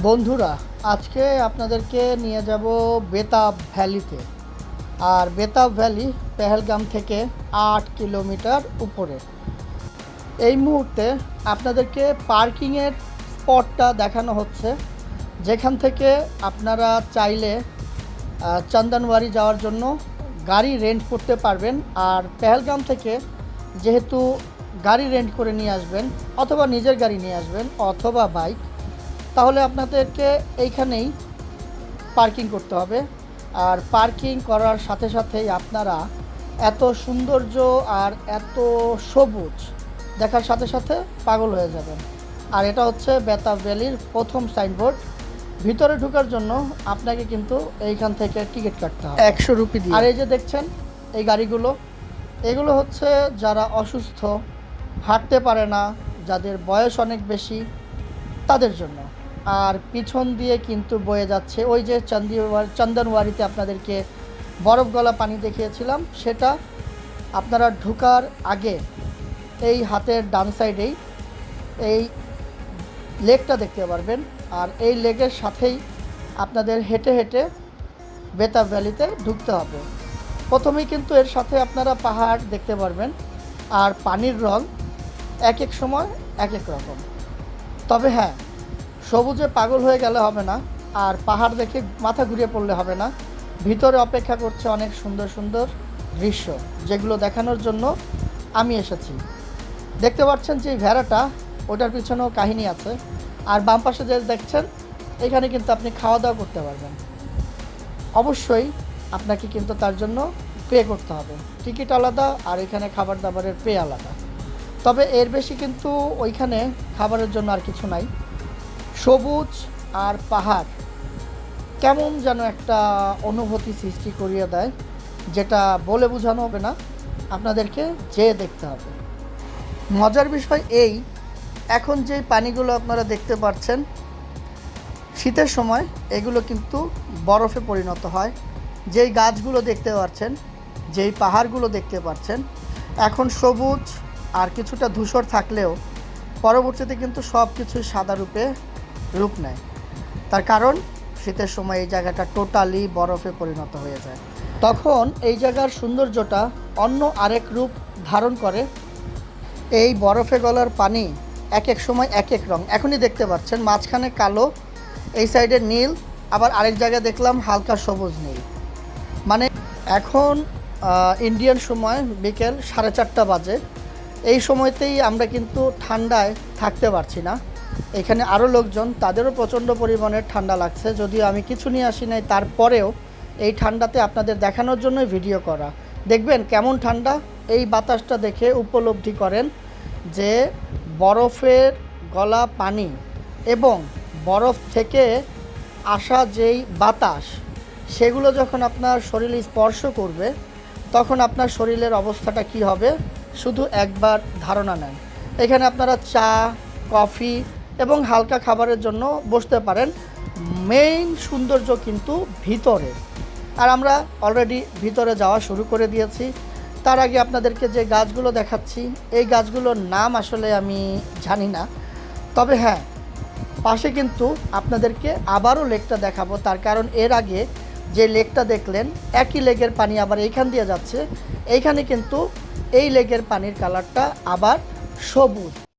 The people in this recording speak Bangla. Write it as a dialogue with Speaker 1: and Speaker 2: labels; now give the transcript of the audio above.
Speaker 1: বন্ধুরা, আজকে আপনাদেরকে নিয়ে যাব বেতাব ভ্যালিতে। আর বেতাব ভ্যালি পেহেলগাম থেকে আট কিলোমিটার উপরে। এই মুহূর্তে আপনাদেরকে পার্কিংয়ের স্পটটা দেখানো হচ্ছে। যেখান থেকে আপনারা চাইলে চন্দনওয়ারি যাওয়ার জন্য গাড়ি রেন্ট করতে পারবেন। আর পেহেলগাম থেকে যেহেতু গাড়ি রেন্ট করে নিয়ে আসবেন, অথবা নিজের গাড়ি নিয়ে আসবেন, অথবা বাইক তাহলে আপনাদেরকে এইখানেই পার্কিং করতে হবে। আর পার্কিং করার সাথে সাথেই আপনারা এত সৌন্দর্য আর এত সবুজ দেখার সাথে সাথে পাগল হয়ে যাবেন। আর এটা হচ্ছে বেতাব ভ্যালির প্রথম সাইনবোর্ড। ভিতরে ঢোকার জন্য আপনাকে কিন্তু এইখান থেকে টিকিট কাটতে হবে। একশো রুপি দিয়ে। আর এই যে দেখছেন এই গাড়িগুলো এগুলো হচ্ছে যারা অসুস্থ হাঁটতে পারে না যাদের বয়স অনেক বেশি তাদের জন্য। আর পিছন দিয়ে কিন্তু বয়ে যাচ্ছে। ওই যে চন্দিওয়ার চন্দনওয়ারিতে আপনাদেরকে বরফ গলা পানি দেখিয়েছিলাম, সেটা আপনারা ঢুকার আগে এই হাতের ডান সাইডেই এই লেকটা দেখতে পারবেন। আর এই লেকের সাথেই আপনাদের হেঁটে হেঁটে বেতাব ভ্যালিতে ঢুকতে হবে। প্রথমেই কিন্তু এর সাথে আপনারা পাহাড় দেখতে পারবেন, আর পানির রং এক এক সময় এক এক রকম। তবে হ্যাঁ সবুজে পাগল হয়ে গেলে হবে না, আর পাহাড় দেখে মাথা ঘুরিয়ে পড়লে হবে না। ভিতরে অপেক্ষা করছে অনেক সুন্দর সুন্দর দৃশ্য, যেগুলো দেখানোর জন্য আমি এসেছি। দেখতে পাচ্ছেন যে ভেড়াটা, ওটার পিছনেও কাহিনী আছে। আর বাম পাশে যে দেখছেন, এখানে কিন্তু আপনি খাওয়া দাওয়া করতে পারবেন। অবশ্যই আপনাকে কিন্তু তার জন্য পে করতে হবে। টিকিট আলাদা আর এখানে খাবার দাবারের পে আলাদা। তবে এর বেশি কিন্তু ওইখানে খাবারের জন্য আর কিছু নাই। সবুজ আর পাহাড় কেমন যেন একটা অনুভূতি সৃষ্টি করিয়ে দেয়, যেটা বলে বোঝানো হবে না, আপনাদেরকে যেয়ে দেখতে হবে। মজার বিষয় এই, এখন যে পানিগুলো আপনারা দেখতে পাচ্ছেন, শীতের সময় এগুলো কিন্তু বরফে পরিণত হয়। যেই গাছগুলো দেখতে পাচ্ছেন, যেই পাহাড়গুলো দেখতে পাচ্ছেন, এখন সবুজ আর কিছুটা ধূসর থাকলেও পরবর্তীতে কিন্তু সব কিছুই সাদা রূপে রূপ নেয়। তার কারণ, শীতের সময় এই জায়গাটা টোটালি বরফে পরিণত হয়ে যায়। তখন এই জায়গার সৌন্দর্যটা অন্য আরেক রূপ ধারণ করে। এই বরফে গলার পানি এক এক সময় এক এক রং। এখনই দেখতে পাচ্ছেন, মাঝখানে কালো, এই সাইডে নীল, আবার আরেক জায়গায় দেখলাম হালকা সবুজ নীল। মানে এখন ইন্ডিয়ান সময় বিকেল সাড়ে চারটা বাজে। এই সময়তেই আমরা কিন্তু ঠান্ডায় থাকতে পারছি না। এখানে আরও লোকজন, তাদেরও প্রচণ্ড পরিমাণে ঠান্ডা লাগছে। যদিও আমি কিছু নিয়ে আসি নাই, তারপরেও এই ঠান্ডাতে আপনাদের দেখানোর জন্যই ভিডিও করা। দেখবেন কেমন ঠান্ডা, এই বাতাসটা দেখে উপলব্ধি করেন যে বরফের গলা পানি এবং বরফ থেকে আসা যেই বাতাস, সেগুলো যখন আপনার শরীরে স্পর্শ করবে, তখন আপনার শরীরের অবস্থাটা কি হবে? শুধু একবার ধারণা নেন। এখানে আপনারা চা, কফি এবং হালকা খাবারের জন্য বসতে পারেন। মেইন সৌন্দর্য কিন্তু ভিতরে। আর আমরা অলরেডি ভিতরে যাওয়া শুরু করে দিয়েছি। তার আগে আপনাদেরকে যে গাছগুলো দেখাচ্ছি, এই গাছগুলোর নাম আসলে আমি জানি না। তবে হ্যাঁ পাশে কিন্তু আপনাদেরকে আবারও লেকটা দেখাবো। তার কারণ এর আগে যে লেকটা দেখলেন, একই লেকের পানি আবার এইখান দিয়ে যাচ্ছে। এইখানে কিন্তু এই লেকের পানির কালারটা আবার সবুজ।